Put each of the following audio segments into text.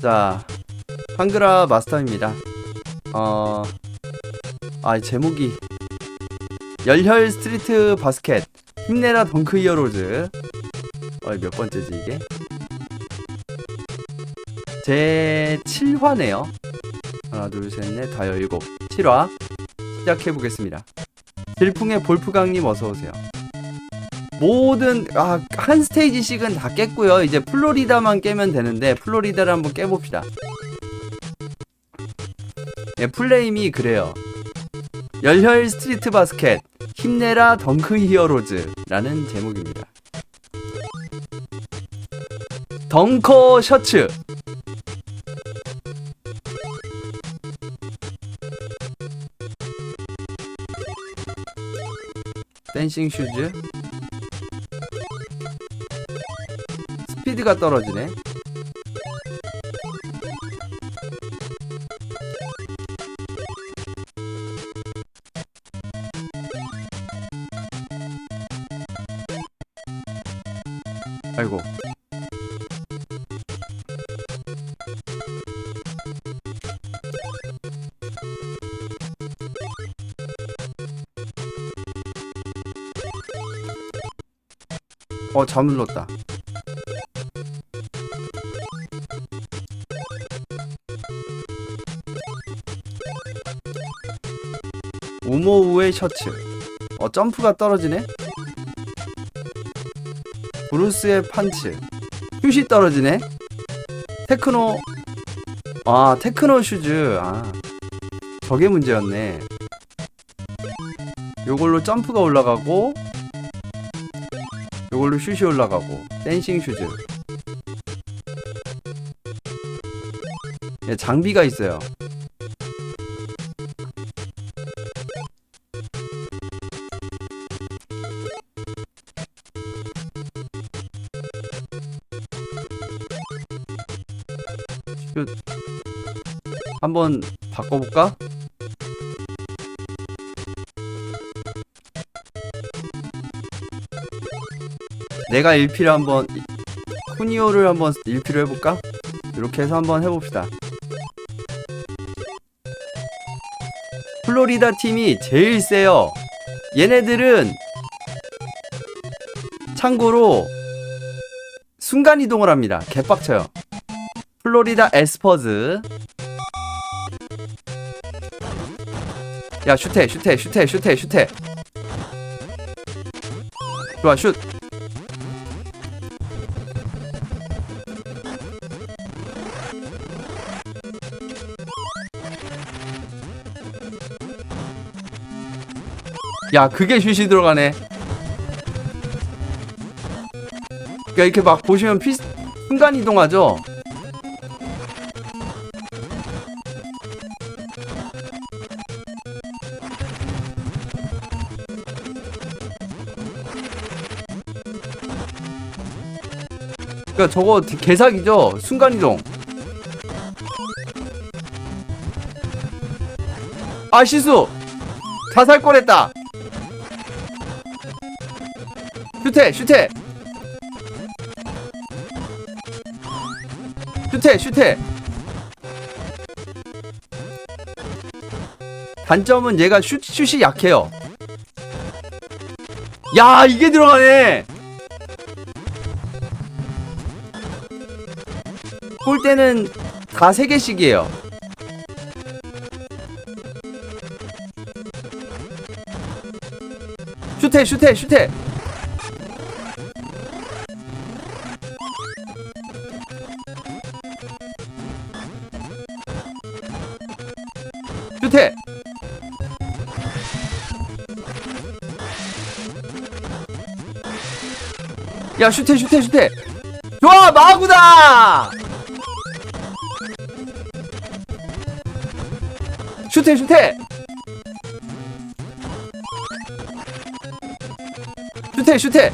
자, 한글화 마스터입니다. 어, 아, 이 제목이 열혈 스트리트 바스켓 힘내라 덩크 히어로즈. 어, 몇 번째지 이게? 제 7화네요. 하나, 둘, 셋, 넷, 다 열일곱. 7화 시작해 보겠습니다. 질풍의 볼프강님 어서 오세요. 모든 아, 한 스테이지씩은 다 깼고요. 이제 플로리다만 깨면 되는데 플로리다를 한번 깨봅시다. 예, 플레임이 그래요. 열혈 스트리트 바스켓 힘내라 덩크 히어로즈라는 제목입니다. 덩커 셔츠 댄싱 슈즈 스피드가 떨어지네 아이고 어, 잘못 눌렀다. 우모우의 셔츠. 어, 점프가 떨어지네? 브루스의 판츠. 슛이 떨어지네? 테크노. 아, 테크노 슈즈. 아, 저게 문제였네. 요걸로 점프가 올라가고, 요걸로 슛이 올라가고 댄싱 슈즈 예, 장비가 있어요 한번 바꿔볼까? 내가 1피를 한번 쿠니오를 한번 1피로 해볼까? 이렇게 해서 한번 해봅시다. 플로리다 팀이 제일 세요. 얘네들은 참고로 순간이동을 합니다. 개빡쳐요. 플로리다 에스퍼즈 야 슈테 슈테 슈테 슈테 슈테 좋아 슛. 야 그게 슛이 들어가네. 그러니까 이렇게 막 보시면 피 순간 이동하죠 그러니까 저거 개사기죠? 순간 이동. 아 실수! 자살 꼴했다. 슈테 슈테 슈테 슈테 단점은 얘가 슛, 슛이 약해요. 야 이게 들어가네 볼 때는 다 3개씩이에요. 슈테 슈테 슈테! 슈테! 야 슈테 슈테 슈테! 좋아 마구다 슈테 슈테! 슈테 슈테!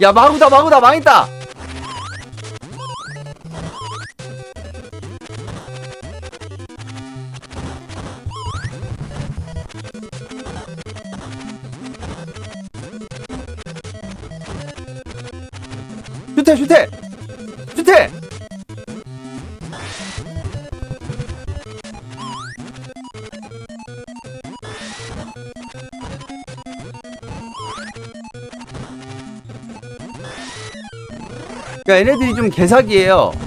야 마구다 마구다 망했다 슈테 슈테! 슈테! 그러니까 얘네들이 좀 개사기예요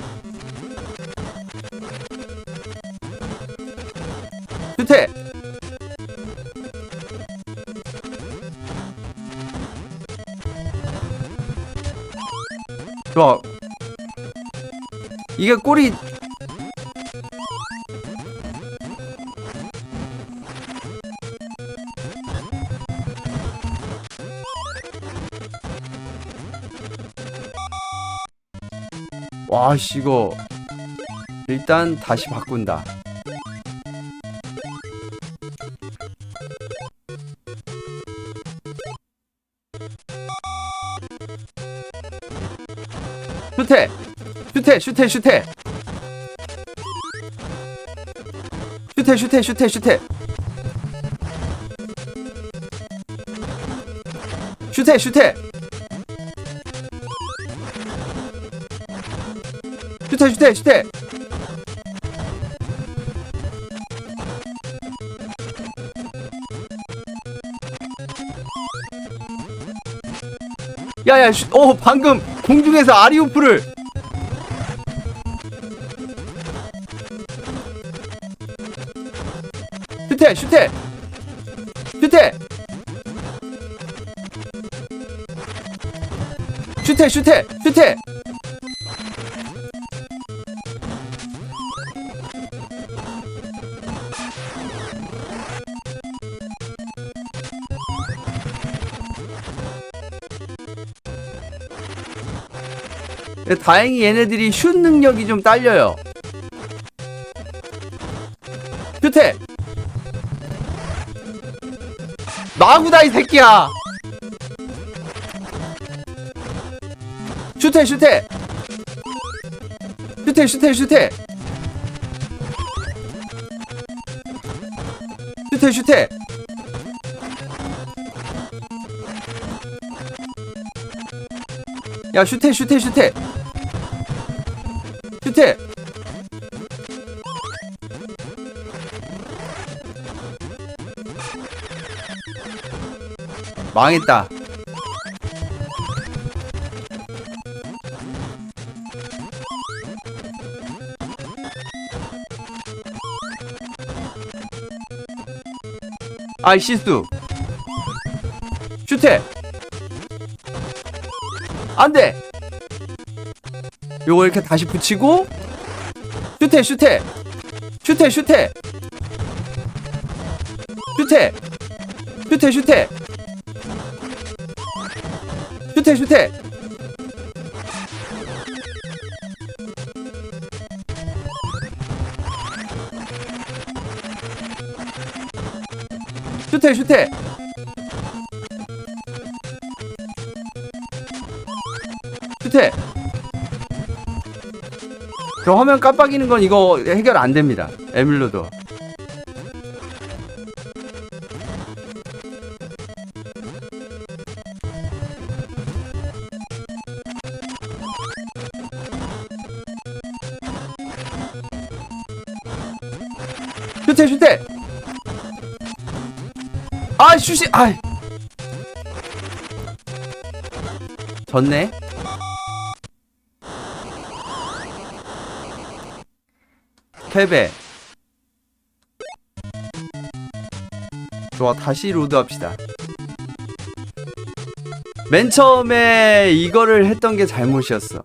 이게 꼬리 와씨 이거 일단 다시 바꾼다. 슈테 슈테 슈테 슈테. 슈테 슈테 슈테 슈테. 슈테 슈테. 슈테 슈테 슈테. 야야 슈, 어 방금 공중에서 아리우프를 슈테 슈테 슈테 슈테 슈테 슈테 다행히 얘네들이 슛 능력이 좀 딸려요. 마구다 이 새끼야! 슈테 슈테! 슈테 슈테 슈테! 슈테 슈테! 야 슈테 슈테 슈테! 슈테! 망했다. 아이 실수. 슈테. 안 돼. 요거 이렇게 다시 붙이고 슈테 슈테 슈테 슈테 슈테 슈테 슈테 슈테 슈테. 슈테 슈테. 슈테. 저 화면 깜빡이는 건 이거 해결 안 됩니다. 에밀로도 아 슈시 아 졌네. 패배 좋아 다시 로드합시다. 맨 처음에 이거를 했던 게 잘못이었어.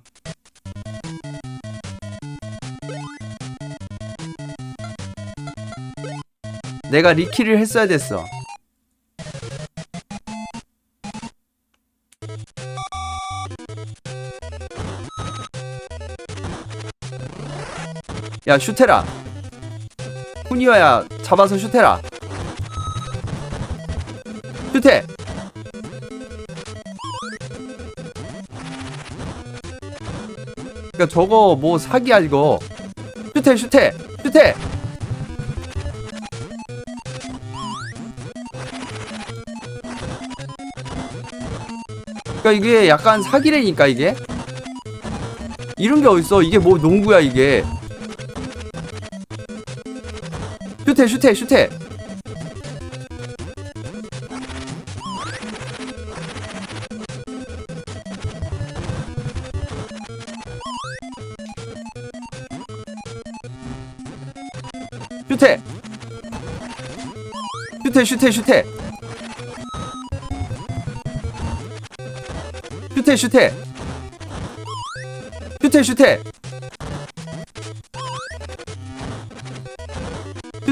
내가 리키를 했어야 됐어 야 슈테라. 후니어야 잡아서 슈테라. 슈테. 그니까 저거 뭐 사기야 이거. 슈테 슈테 슈테. 그니까 이게 약간 사기래니까 이게? 이런 게 어딨어? 이게 뭐 농구야 이게 슈테 슈테 슈테 슈테 슈테 슈테 슈테 슈테 슈테 슈테 슈테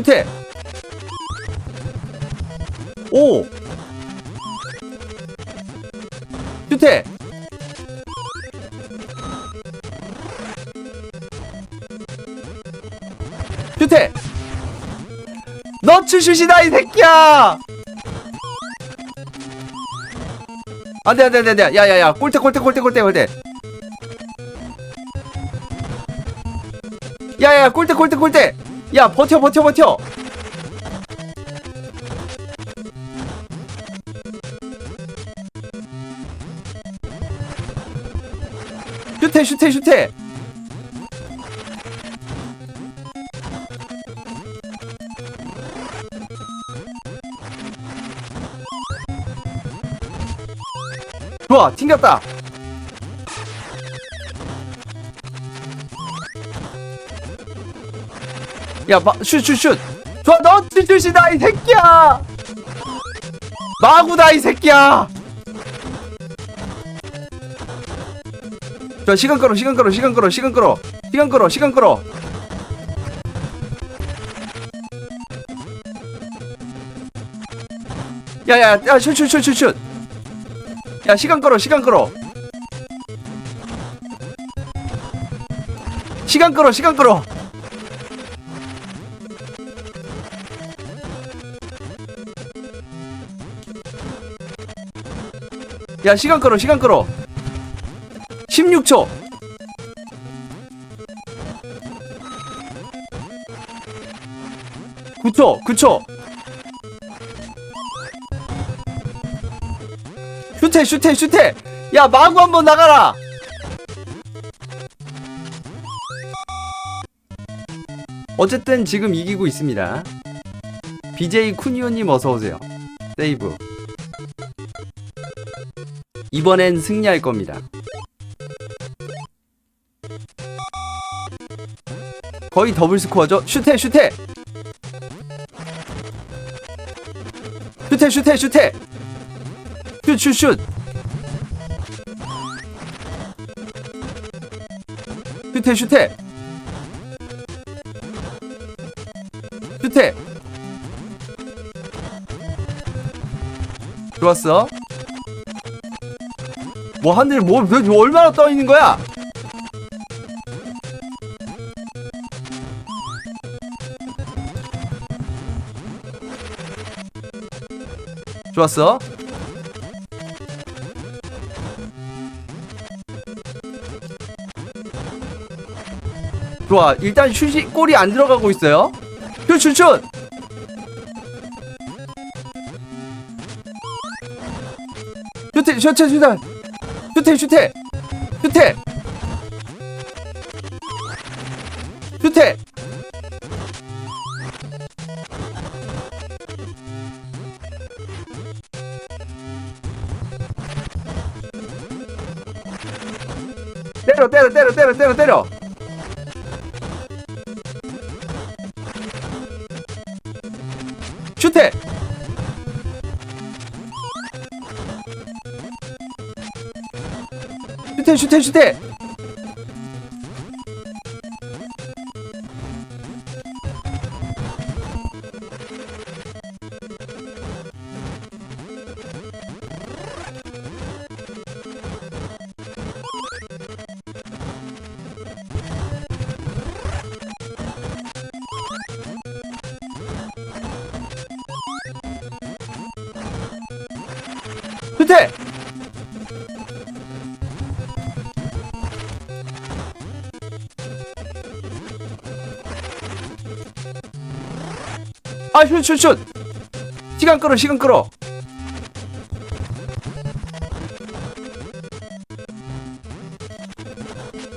슈테 오. 슈테 슈테 너츠 슛이다 이 새끼야! 안돼 안돼 안돼 안돼. 야야야. 골대 골대 골대 골대 골대. 야야야. 골대 골대 골대 야 버텨 버텨 버텨. 슈테 슈테 슈테. 좋아 튕겼다 야슛슛 슛. 좋아 너 슛슛이다 이 새끼야. 마구다 이 새끼야. 자 시간 끌어 시간 끌어 시간 끌어 시간 끌어. 시간 끌어 시간 끌어. 야야 야 슛슛슛슛슛. 야 시간 끌어 시간 끌어. 시간 끌어 시간 끌어 야 시간 끌어 시간 끌어. 16초. 구초구초. 슈테 슈테 슈테. 야 마구 한번 나가라. 어쨌든 지금 이기고 있습니다. BJ 쿠니오님 어서오세요. 세이브 이번엔 승리할 겁니다. 거의 더블 스코어죠? 슈테 슈테! 슈테 슈테 슈테! 슛슛슛! 슈테 슈테! 슈테! 좋았어 뭐 하늘 뭐, 뭐, 뭐 얼마나 떠 있는 거야? 좋았어? 좋아 일단 슛이 골이 안 들어가고 있어요. 슛 슛슛 슈테 슈테 슈테 슈테 슈테 슈테 때려 때려 때려 때려 때려 때려 슈팅 슈팅 슈팅 슈팅 아, 슛, 슛, 슛! 시간 끌어, 시간 끌어!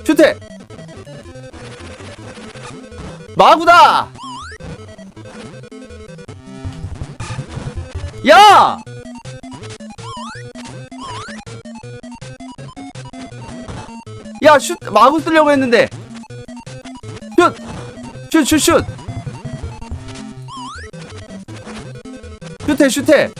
슈테 마구다 야 야, 슛, 마구 쓰려고 했는데. 슛! 슛, 슛, 슛! 슛해, 슛해!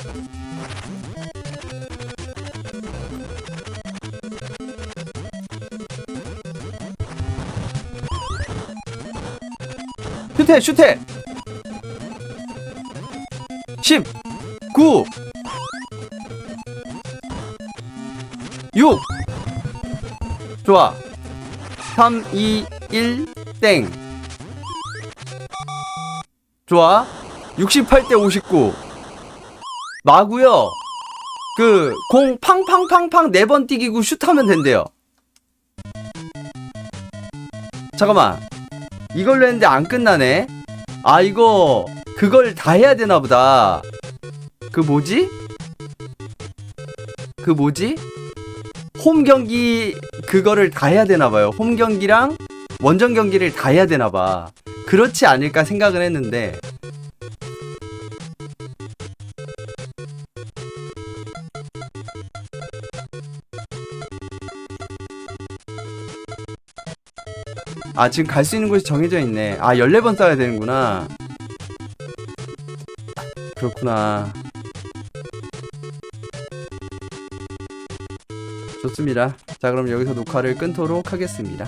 슛해, 슛해! 10, 9, 6, 좋아. 3, 2, 1, 땡. 좋아. 68대 59. 마구요. 그, 공 팡팡팡팡 네 번 뛰기고 슛하면 된대요. 잠깐만. 이걸로 했는데 안 끝나네? 아, 이거, 그걸 다 해야 되나 보다. 그 뭐지? 그 뭐지? 홈 경기 그거를 다 해야 되나 봐요. 홈 경기랑 원정 경기를 다 해야 되나 봐. 그렇지 않을까 생각은 했는데 아 지금 갈 수 있는 곳이 정해져 있네. 아 14번 쌓아야 되는구나. 그렇구나. 좋습니다. 자, 그럼 여기서 녹화를 끊도록 하겠습니다.